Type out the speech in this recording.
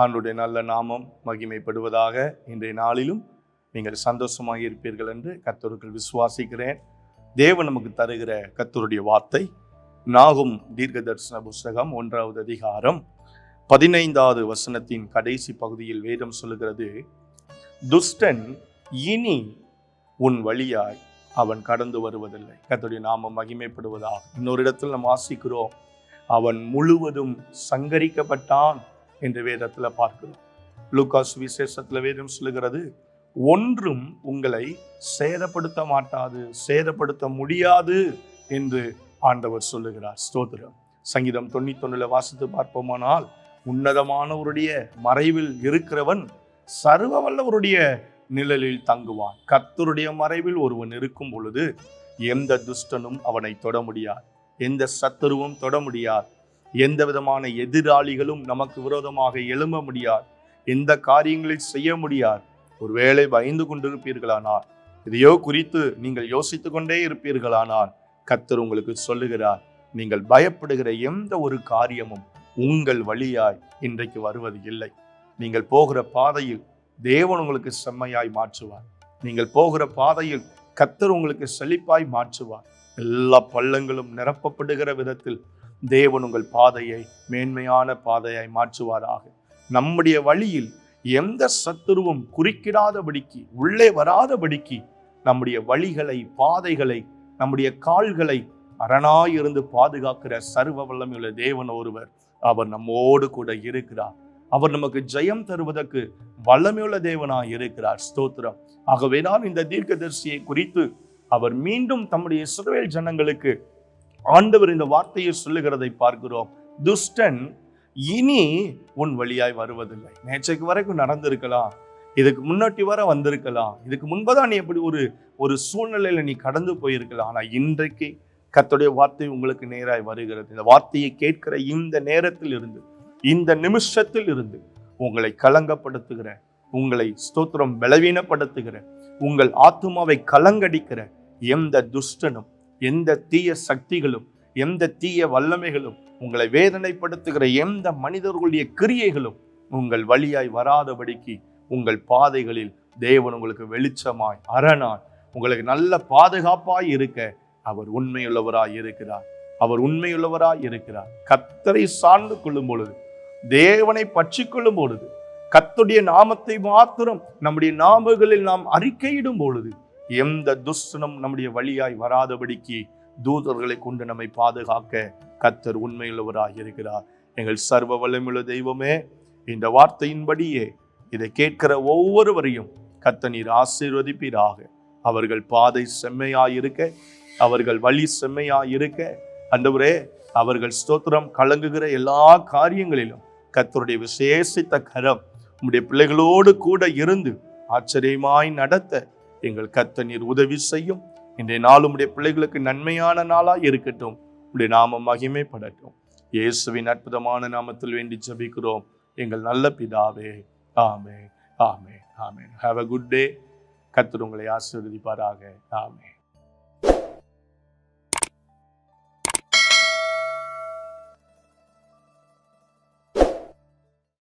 ஆண்டுடைய நல்ல நாமம் மகிமைப்படுவதாக இன்றைய நாளிலும் நீங்கள் சந்தோஷமாக இருப்பீர்கள் என்று கத்தருக்குள் விசுவாசிக்கிறேன். தேவன் நமக்கு தருகிற கத்தருடைய வார்த்தை நாகும் தீர்க்க தரிசன புஸ்தகம் ஒன்றாவது அதிகாரம் பதினைந்தாவது வசனத்தின் கடைசி பகுதியில் வேதம் சொல்லுகிறது துஷ்டன் இனி உன் வழியாய் அவன் கடந்து வருவதில்லை. கர்த்தருடைய நாமம் மகிமைப்படுவதாக. இன்னொரு இடத்தில் நாம் வாசிக்கிறோம் அவன் முழுவதும் சங்கரிக்கப்பட்டான் என்று வேதத்தில் பார்க்கிறோம். லூகாஸ் விசேஷத்தில் வேதம் சொல்லுகிறது ஒன்றும் உங்களை சேதப்படுத்த மாட்டாது சேதப்படுத்த முடியாது என்று ஆண்டவர் சொல்லுகிறார். ஸ்தோத்திரம். சங்கீதம் தொண்ணூத்தொன்னுல வாசித்து பார்ப்போமானால் உன்னதமானவருடைய மறைவில் இருக்கிறவன் சர்வ வல்லவருடைய நிழலில் தங்குவான். கத்தருடைய மறைவில் ஒருவன் இருக்கும் பொழுது எந்த துஷ்டனும் அவனை தொட முடியாது எந்த சத்துருவும் தொட முடியாது. எந்த விதமான எதிராளிகளும் நமக்கு விரோதமாக எழும்ப முடியாது. எந்த காரியங்களை செய்ய முடியாது. ஒருவேளை பயந்து கொண்டிருப்பீர்களானால் இதையோ குறித்து நீங்கள் யோசித்து கொண்டே இருப்பீர்களானால் கத்தர் உங்களுக்கு சொல்லுகிறார் நீங்கள் பயப்படுகிற எந்த ஒரு காரியமும் உங்கள் வழியாய் இன்றைக்கு வருவது இல்லை. நீங்கள் போகிற பாதையில் தேவன் உங்களுக்கு செம்மையாய் மாற்றுவார். நீங்கள் போகிற பாதையில் கத்தர் உங்களுக்கு செழிப்பாய் மாற்றுவார். எல்லா பள்ளங்களும் நிரப்பப்படுகிற விதத்தில் தேவன் உங்கள் பாதையை மேன்மையான பாதையாய் மாற்றுவாராக. நம்முடைய வழியில் எந்த சத்துருவும் குறுக்கிடாதபடிக்கு உள்ளே வராதபடிக்கு நம்முடைய வழிகளை பாதைகளை நம்முடைய கால்களை அரணாயிருந்து பாதுகாக்கிற சர்வ வல்லமையுள்ள தேவன் ஒருவர். அவர் நம்மோடு கூட இருக்கிறார். அவர் நமக்கு ஜெயம் தருவதற்கு வல்லமையுள்ள தேவனாய் இருக்கிறார். ஸ்தோத்திரம். ஆகவே தான் இந்த தீர்க்கதரிசியை குறித்து அவர் மீண்டும் தம்முடைய இஸ்ரவேல் ஜனங்களுக்கு ஆண்டவர் இந்த வார்த்தையை சொல்லுகிறதை பார்க்கிறோம். துஷ்டன் இனி உன் வழியாய் வருவதில்லை. நேற்றைக்கு வரைக்கும் நடந்திருக்கலாம். இதுக்கு முன்னாடி வர வந்திருக்கலாம். இதுக்கு முன்பதான் நீ எப்படி ஒரு ஒரு சூழ்நிலையில நீ கடந்து போயிருக்கலாம். ஆனா இன்றைக்கு கத்துடைய வார்த்தை உங்களுக்கு நேராய் வருகிறது. இந்த வார்த்தையை கேட்கிற இந்த நேரத்தில் இருந்து இந்த நிமிஷத்தில் இருந்து உங்களை கலங்கப்படுத்துகிற உங்களை ஸ்தோத்திரம் பலவீனப்படுத்துகிற உங்கள் ஆத்மாவை கலங்கடிக்கிற எந்த துஷ்டனும் எந்த தீய சக்திகளும் எந்த தீய வல்லமைகளும் உங்களை வேதனைப்படுத்துகிற எந்த மனிதர்களுடைய கிரியைகளும் உங்கள் வழியாய் வராதபடிக்கு உங்கள் பாதைகளில் தேவன் உங்களுக்கு வெளிச்சமாய் அரணாய் உங்களுக்கு நல்ல பாதுகாப்பாய் இருக்க அவர் உண்மையுள்ளவராய் இருக்கிறார். அவர் உண்மையுள்ளவராய் இருக்கிறார். கத்தரை சார்ந்து கொள்ளும் பொழுது தேவனை பற்றி கொள்ளும் பொழுது கத்துடைய நாமத்தை மாத்திரம் நம்முடைய நாமங்களில் நாம் அறிக்கையிடும் பொழுது எந்த துஷ்டனும் நம்முடைய வழியாய் வராதபடிக்கு தூதர்களை கொண்டு நம்மை பாதுகாக்க கத்தர் உண்மையுள்ளவராக இருக்கிறார். எங்கள் சர்வ வல்லமுள்ள தெய்வமே இந்த வார்த்தையின்படியே இதை கேட்கிற ஒவ்வொருவரையும் கத்த நீர் ஆசீர்வதிப்பீராக. அவர்கள் பாதை செம்மையாயிருக்க அவர்கள் வழி செம்மையாயிருக்க. அந்தவரே அவர்கள் ஸ்தோத்திரம் கலங்குகிற எல்லா காரியங்களிலும் கத்தருடைய விசேஷித்த கரம் உம்முடைய பிள்ளைகளோடு கூட இருந்து ஆச்சரியமாய் நடத்த எங்கள் கத்த நீர் உதவி செய்யும். இன்றைய நாள் உம்முடைய பிள்ளைகளுக்கு நன்மையான நாளாக இருக்கட்டும். உடைய நாமம் மகிமைப்படட்டும். இயேசுவின் அற்புதமான நாமத்தில் வேண்டி ஜபிக்கிறோம். எங்கள் நல்ல பிதாவே ஆமே ஆமே ஆமே ஹாவ் அ குட் டே கத்தர் உங்களை ஆசீர்வதிப்பாராக. ஆமே